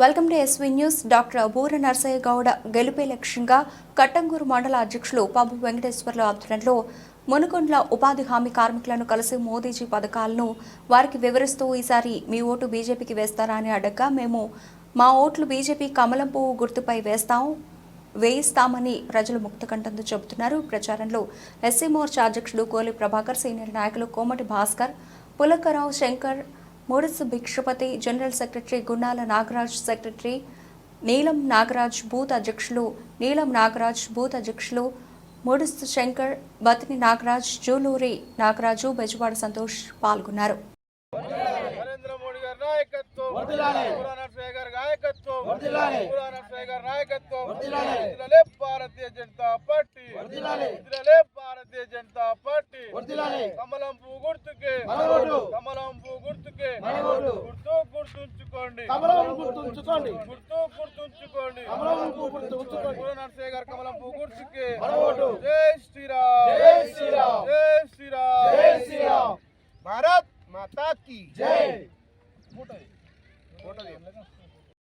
Welcome to SV news. Doctor Bura Narsaiah Goud గెలుపే లక్ష్యంగా కట్టంగూరు మండల అధ్యక్షులు పంపు వెంకటేశ్వర్లు ఆధ్వర్యంలో మునుకొండ్ల ఉపాధి హామీ కార్మికులను కలిసి మోదీజీ పథకాలను వారికి వివరిస్తూ ఈసారి మీ ఓటు బీజేపీకి వేస్తారా అని అడగ్గా మేము మా ఓట్లు బీజేపీ కమలం పువ్వు గుర్తుపై వేస్తాం వేయిస్తామని ప్రజలు ముక్తకంఠంతో చెబుతున్నారు. ప్రచారంలో ఎస్సీ మోర్చా అధ్యక్షుడు కోలి ప్రభాకర్ సీనియర్ నాయకులు Komati Bhaskar Pulakarao Shankar Mudasu Bhikshapati general secretary Gunnala Nagaraj secretary Neelam Nagaraj booth అధ్యక్షులు నీలం నాగరాజ్ బూత్ అధ్యక్షులు మూడస్తు శంకర్ బతిని నాగరాజ్ జూలూరి నాగరాజు బెజవాడ సంతోష్ పాల్గొన్నారు. భారతీయ జనతా పార్టీ భారతీయ జనతా పార్టీ కమలం పువ్వు గుర్తుకే కమలం పువ్వు గుర్తుకే గుర్తు గుర్తుంచుకోండి. గుర్తుంచుకోండి. గుర్తు గుర్తుంచుకోండి. కమలం పువ్వు గుర్తుంచుకోండి. పూరా నరసింహ గారి కమలం పువ్వు గుర్తుకే మన ఓటు. జై శ్రీరామ్. జై శ్రీరామ్. జై శ్రీరామ్. జై శ్రీరామ్. భారత్ మాతా కీ జై. Photo photo